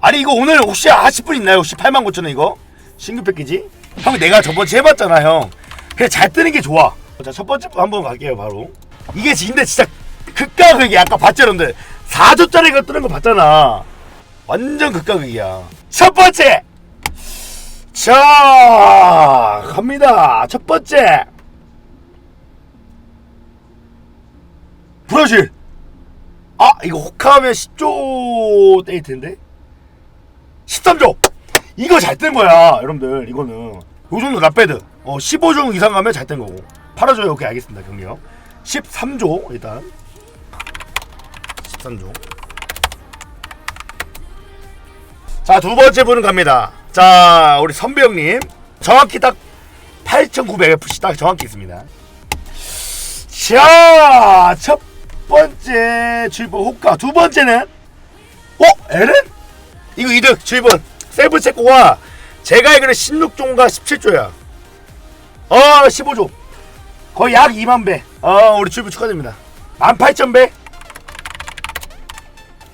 아니 이거 오늘 혹시 하실 분 있나요? 혹시 8만 9천 원 이거 신규 패키지? 형 내가 저번에 해봤잖아 형. 그냥 잘 뜨는 게 좋아. 자첫 번째 분 한번 갈게요 바로. 이게 근데 진짜 극과 극이 아까 봤죠 여러분들 4조짜리가 뜨는 거 봤잖아. 완전 극과 극이야. 첫 번째. 자 갑니다. 첫 번째. 브라질. 아 이거 호카하면 10조 떼일 텐데 13조. 이거 잘뜬 거야 여러분들 이거는. 요 정도 나빼드. 어 15조 이상 가면 잘뜬 거고. 팔아줘요. 오케이 알겠습니다. 경력. 13조 일단. 13조. 자 두 번째 분은 갑니다. 자 우리 선배 형님. 정확히 딱 8,900FC 딱 정확히 있습니다. 자 첫 번째 주입번 호카 두 번째는 어? 에렌? 이거 이득 주입번 세이브 체코가 제가 알기로 16조인가 17조야. 어 15조. 거의 약 2만 배어 우리 주입번 축하드립니다. 18,000배?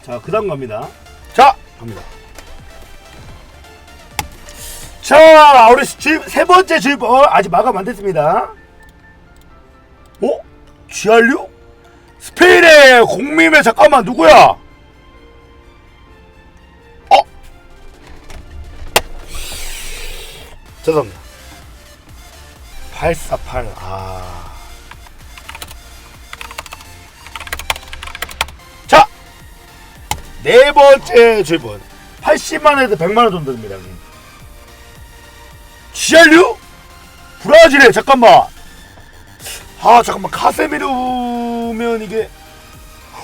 자그 다음 갑니다. 자 갑니다. 자 우리 주입 세 번째 주입번 어, 아직 마감 안 됐습니다. 어? GR6? 스페인의 공민의 잠깐만 누구야? 죄송합니다. 848 아. 자. 네 번째 질문. 80만 원에서 100만 원 정도 됩니다. 형님. GR6? 브라질에 잠깐만. 아 잠깐만 카세미르면 이게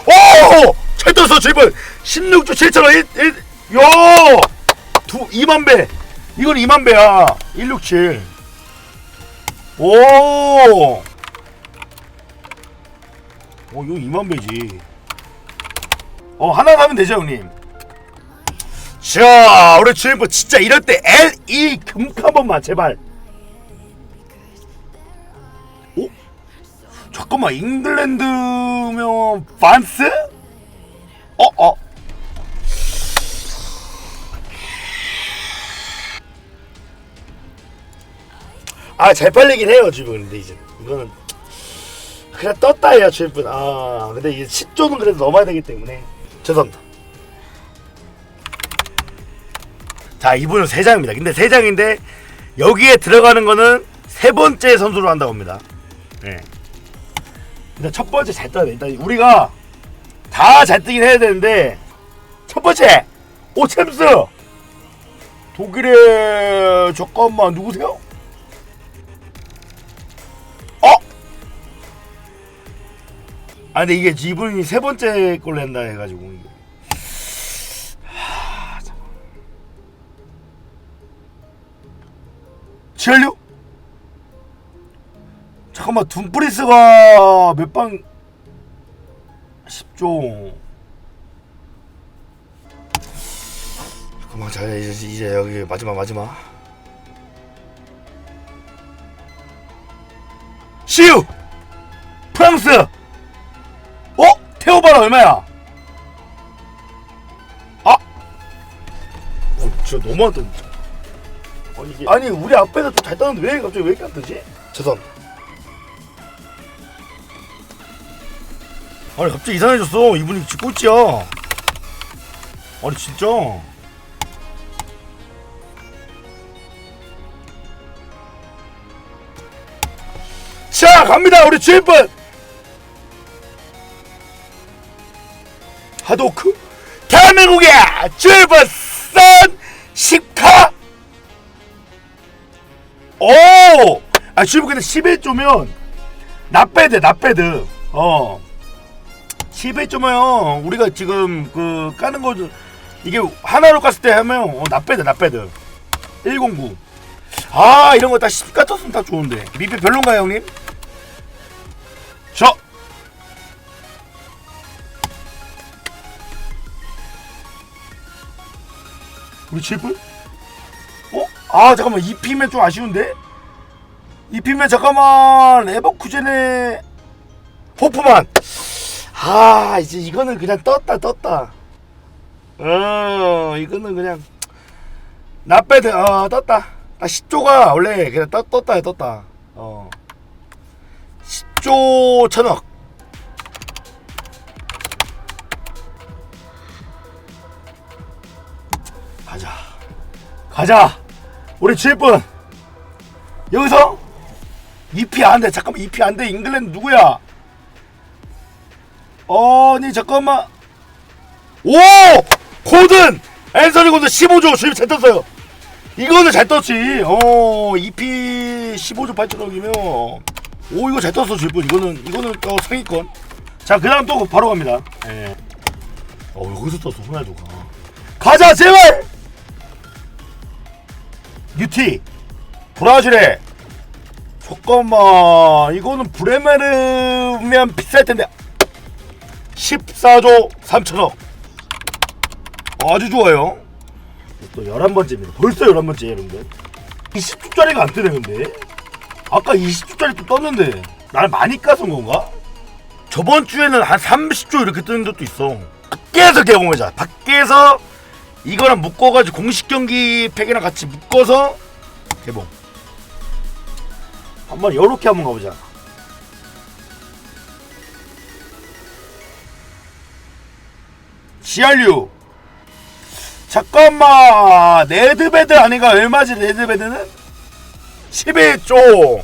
오! 잘 떴어 질문 16조 7천원 1, 1, 야! 두 2만 배 이건 2만 배야 167 오! 오 이거 2만 배지 어 하나 사면 되죠 형님 자 우리 주인분 진짜 이럴 때 LE 금카 번만 제발 잠깐만 잉글랜드면 반스? 어 어. 아 잘 팔리긴 해요 지금. 근데 이제 이거는 그냥 떴다 해야 주인분 아 근데 이게 10조는 그래도 넘어야 되기 때문에. 죄송합니다. 자 이분은 3장입니다. 근데 3장인데 여기에 들어가는 거는 세 번째 선수로 한다고 합니다. 네. 일단 첫 번째 잘 떠야 돼. 일단 우리가 다 잘 뜨긴 해야 되는데 첫 번째 오 챔스! 독일의 잠깐만 누구세요? 아 근데 이게 이분이 세 번째 걸로 한다 해가지고. 하, 잠깐만. 지알류? 잠깐만 둠프리스가 몇 방 10조 잠깐만 자 이제, 이제 여기 마지막 마지막 시우 프랑스 어? 테오바라 얼마야? 아! 어, 진짜 너무하다 진짜 아니 이게 아니 우리 앞에서 좀 잘 따는데 왜 갑자기 왜 이렇게 안 뜨지? 죄송합니다 아니 갑자기 이상해졌어 이분이 지금 꼴찌야 아니 진짜 자 갑니다 우리 주인분 하도크 대한민국의 주인분 선 식카 오! 아 주인분 근데 11조면 나빼드 나빼드 어 11조면 우리가 지금 그 까는 거 이게 하나로 깠을 때 하면 어, 나빼드 나빼드 109. 아 이런 거 다 10 같았으면 다 좋은데 미피 별론가요 형님? 우리 칠분? 어? 아 잠깐만. 2피면 좀 아쉬운데? 2피면 잠깐만. 에버쿠젠의 호프만. 아 이제 이거는 그냥 떴다 떴다. 어 이거는 그냥 나빼드 어 떴다. 아 10조가 원래 그냥 떴, 떴다 떴다. 어. 10조 천억 가자. 가자! 우리 주일분! 여기서 EP 안돼. 잠깐만 EP 안돼. 잉글랜드 누구야? 어니 잠깐만. 오! 고든! 앤서니 고든 15조 주입 잘 떴어요. 이거는 잘 떴지. 어 EP 15조 8천억이면. 오 이거 잘 떴어 주입분. 이거는 이거는 어, 상위권. 자 그다음 또 바로 갑니다. 예. 어 여기서 떴어 호날두가. 가자 제발 UT 브라질에 잠깐만. 이거는 브레메르면 비쌀 텐데. 14조 3천억. 아주 좋아요. 또 11번째입니다. 벌써 11번째 여러분들. 20조짜리가 안 뜨네 근데. 아까 20조짜리 또 떴는데. 날 많이 까서 건가? 저번 주에는 한 30조 이렇게 뜨는 적도 있어. 밖에서 개봉하자. 밖에서 이거랑 묶어가지고 공식 경기 팩이랑 같이 묶어서 개봉. 한번 요렇게 한번 가보자. CRU 잠깐만. 네드베드 아닌가? 얼마지 네드베드는? 11조.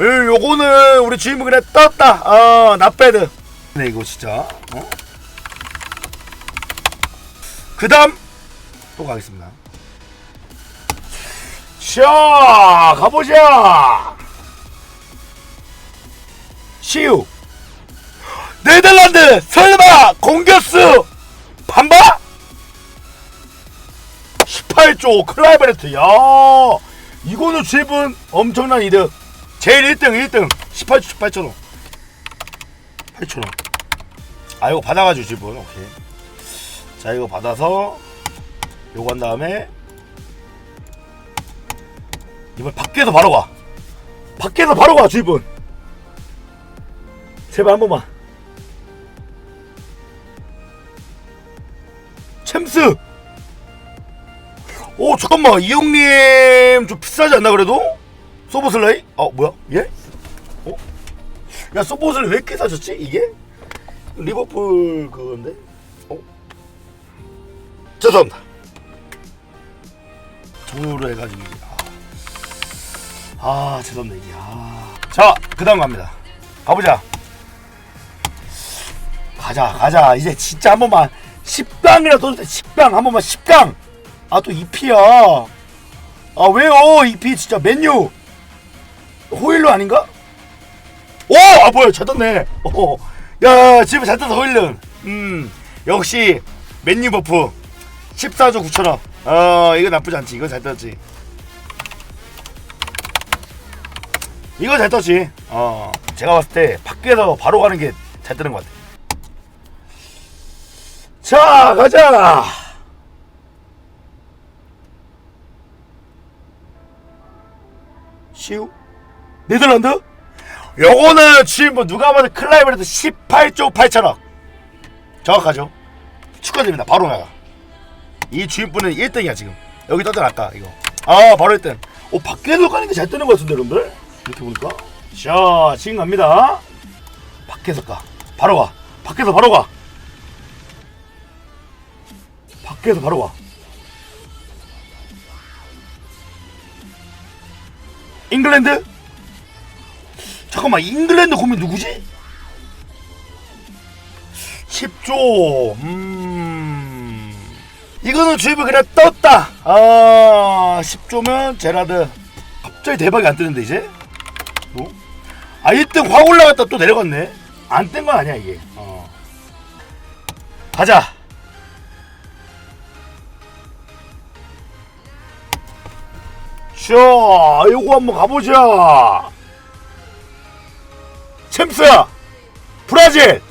에, 요거는 우리 주인분 그냥 떴다. 어 나배드. 네 이거 진짜. 어? 그 다음 또 가겠습니다. 자 가보자. 시우. 네덜란드 설마 공격수 반바? 18조 클라이베르트. 야 이거는 지분 엄청난 이득. 제일 1등 1등. 18조 18천원. 8천원. 아 이거 받아가지고 지분 오케이 자 이거 받아서 요거 한 다음에 이번 밖에서 바로 가 밖에서 바로 가 주입분 제발 한 번만 챔스 오 잠깐만 이 형님 좀 비싸지 않나 그래도? 소보슬라이? 아 뭐야 얘? 어? 야 소보슬라이 왜 이렇게 사셨지 이게? 리버풀 그건데? 어? 죄송합니다 종료를 해가지고 아, 아 죄송합니다 아. 자 그 다음 갑니다 가보자 가자 가자 이제 진짜 한 번만 10강이라 도 10강 한 번만 10강 아 또 2피야 아 왜요 2피 진짜 맨유 호일로 아닌가? 오! 아 뭐야 잘 떴네 어. 야 집에 잘 떴어 호일로 음 역시 맨유 버프 14조 9천원 어 이거 나쁘지 않지. 이거 잘 떴지. 이거 잘 떴지. 어 제가 봤을 때 밖에서 바로 가는 게 잘 뜨는 것 같아. 자 가자! 시우? 네덜란드? 요거는 지금 뭐 누가 봐도 클라이브레드 18조 8천억. 정확하죠? 축하드립니다. 바로 나가 이 주인분은 1등이야 지금. 여기 아까 이거. 아 바로 1등. 오 밖에서 가는 게 잘 뜨는 것 같은데 여러분들? 이렇게 보니까? 자 지금 갑니다. 밖에서 가. 바로 가 밖에서 바로 가. 밖에서 바로 가 잉글랜드? 잠깐만 잉글랜드 고민 누구지? 10조 음 이거는 주입을 그냥 떴다 아 10조면 제라드 갑자기 대박이 안 뜨는데 이제 뭐? 아 1등 확 올라갔다 또 내려갔네 안 뜬 건 아니야 이게 어. 가자 자, 요거 한번 가보자. 챔스야, 브라질.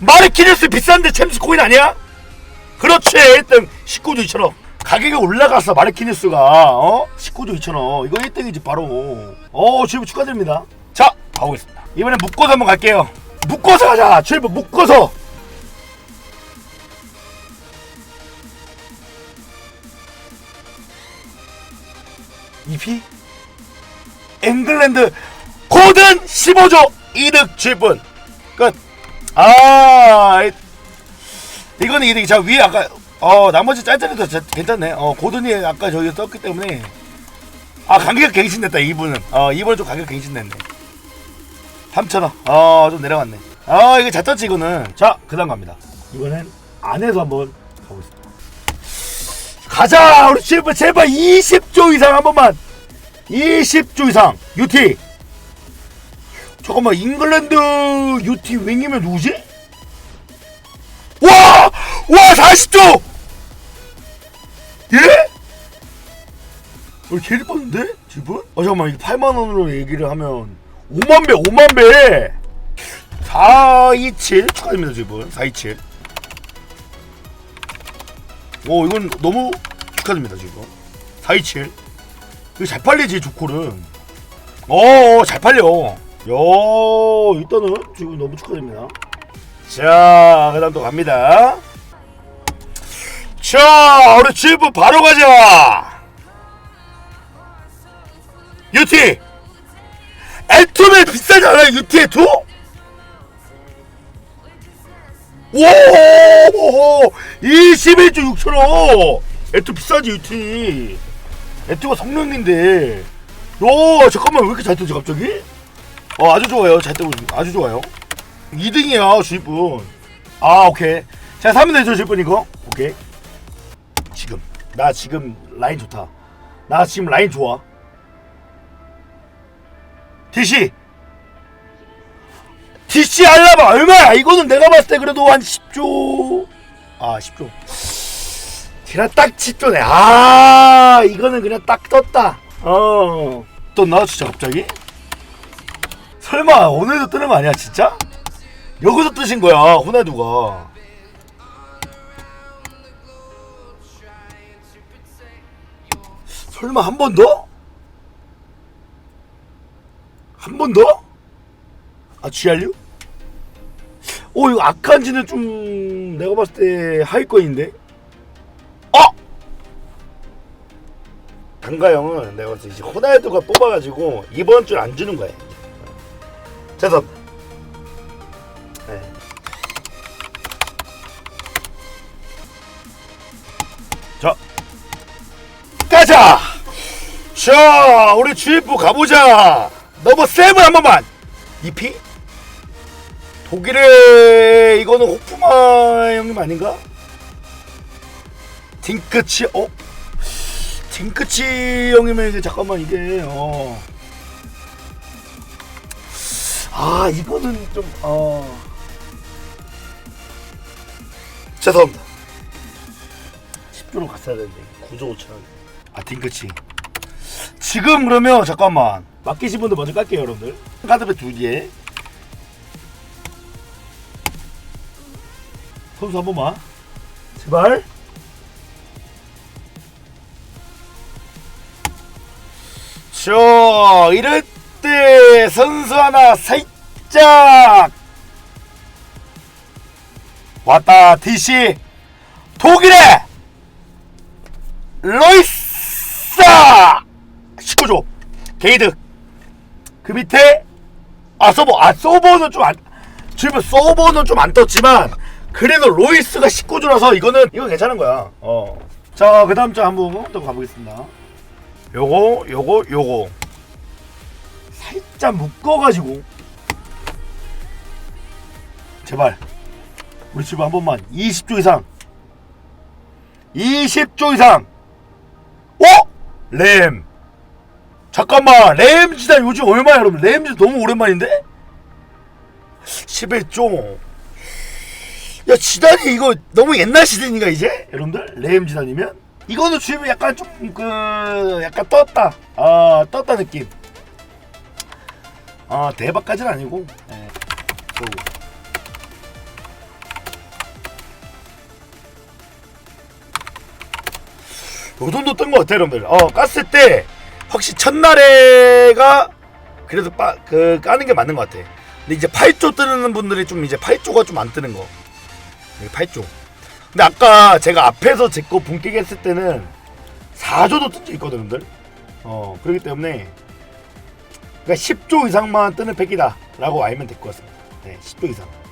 마르키네스 비싼데 챔스 코인 아니야? 그렇지. 1등 19조 2천억 가격이 올라가서 마르키니스가 어? 19조 2천억 이거 1등이지 바로. 어 주입 축하드립니다. 자 가보겠습니다. 이번엔 묶어서 한번 갈게요. 묶어서 가자. 주입 묶어서. EP 잉글랜드 고든 15조 이득 7분 끝아 이- 이거는 이득이 자 위에 아까 어 나머지 짤짤이도 괜찮네. 어 고든이 아까 저기 떴기 때문에 아 가격 갱신됐다 이분은 어 이번에 좀 가격 갱신됐네. 3,000원. 어좀 내려갔네. 아잘 떴지 이거는. 자 그다음 갑니다. 이번엔 안에서 한번 가보겠습니다. 가자 우리 제발 제발 20조 이상 한 번만 20조 이상 UT 잠깐만 잉글랜드 UT 윙이면 누구지? 와! 와 40조! 예? 왜 제일 빠른데? 지분? 아 잠깐만 이게 8만원으로 얘기를 하면 5만배 5만배 427 축하드립니다 지분 427 오 이건 너무 축하드립니다 지금 427 이거 잘 팔리지 조콜은 어잘 팔려 야 일단은 지금 너무 축하드립니다 자 그다음 또 갑니다 자 우리 지부 바로 가자. 유티. 애투면 비싸지 않아요 유티 애투? 오 21조 6천원 애투 비싸지 유티. 애투가 성능인데. 오 잠깐만 왜 이렇게 잘 뜨지 갑자기? 어 아주 좋아요. 잘 뜨고 있- 아주 좋아요. 2등이야 주입분. 아 오케이. 자 3면 되죠 주입분 이거? 오케이 나 지금 라인 좋다. 나 지금 라인 좋아. DC DC 알라바 얼마야? 이거는 내가 봤을 때 그래도 한 10조. 아 10조. 그냥 딱 10조네. 아 이거는 그냥 딱 떴다. 어. 떴나 진짜 갑자기. 설마 오늘도 뜨는 거 아니야 진짜? 여기서 뜨신 거야 호날두가 설마 한 번 더? 한 번 더? 아 GRU? 오 이거 아칸지는 좀 내가 봤을 때 하위권인데 어! 강가영은 내가 봤을 때 이제 호날두가 뽑아가지고 이번 줄 안 주는 거야 죄송합니다 네. 자 가자 자 우리 주입부 가보자 너버 세븐 한 번만 EP? 독일의 이거는 호프마 형님 아닌가? 딩크치 어? 딩크치 형님의 이게 잠깐만 이게 어. 아 이거는 좀 어 죄송합니다 10조로 갔어야 되는데 9조 5천 원 아 딩크치 지금 그러면 잠깐만. 맡기신 분들 먼저 깔게요 여러분들. 카드배 두개. 선수 한 번만. 제발. 저 이럴 때 선수 하나 살짝. 왔다 DC 독일의 로이사 19조 게이드. 그 밑에 아 서버 아 서버는 좀안 지금 서버는 좀 안 떴지만 그래도 로이스가 19조라서 이거는 이거 괜찮은 거야. 어자 그 다음 주 한번 또 가보겠습니다. 요거 요거 요거. 살짝 묶어가지고. 제발. 우리 집한 번만. 20조 이상. 20조 이상. 어? 램 잠깐만 램 지단 요즘 얼마야 여러분 램 지단 너무 오랜만인데? 11조 야 지단이 이거 너무 옛날 시즌인가 이제? 여러분들 램 지단이면? 이거는 주입이 약간 좀그 약간 떴다 아 떴다 느낌 아 대박까지는 아니고 예. 그거고. 요 정도 뜬 것 같아 여러분들 어 깠을 때 확실히 첫날에가 그래도 빠, 그 까는 게 맞는 것 같아 근데 이제 8조 뜨는 분들이 좀 이제 8조가 좀 안 뜨는 거 여기 8조 근데 아까 제가 앞에서 제 거 분기게 했을 때는 4조도 뜬 적 있거든 여러분들 어 그렇기 때문에 그러니까 10조 이상만 뜨는 팩이다라고 알면 될 것 같습니다. 네, 10조 이상.